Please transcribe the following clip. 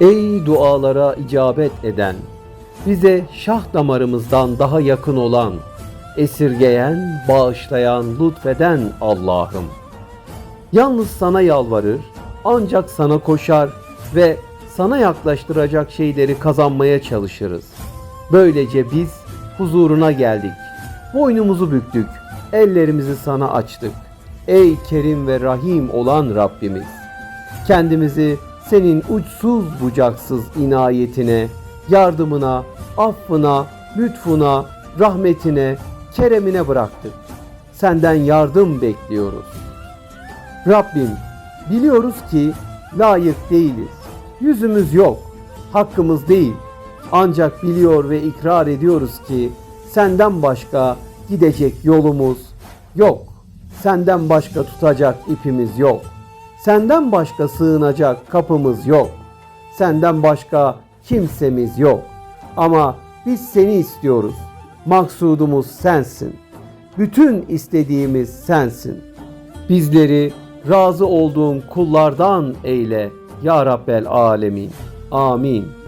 Ey dualara icabet eden, bize şah damarımızdan daha yakın olan, esirgeyen, bağışlayan, lütfeden Allah'ım. Yalnız sana yalvarır, ancak sana koşar ve sana yaklaştıracak şeyleri kazanmaya çalışırız. Böylece biz huzuruna geldik. Boynumuzu büktük, ellerimizi sana açtık. Ey Kerim ve Rahim olan Rabbimiz! Kendimizi senin uçsuz bucaksız inayetine, yardımına, affına, lütfuna, rahmetine, keremine bıraktık. Senden yardım bekliyoruz. Rabbim biliyoruz ki layık değiliz. Yüzümüz yok. Hakkımız değil. Ancak biliyor ve ikrar ediyoruz ki senden başka gidecek yolumuz yok. Senden başka tutacak ipimiz yok. Senden başka sığınacak kapımız yok. Senden başka kimsemiz yok. Ama biz seni istiyoruz. Maksudumuz sensin. Bütün istediğimiz sensin. Bizleri razı olduğun kullardan eyle ya Rabbel Alemin. Amin.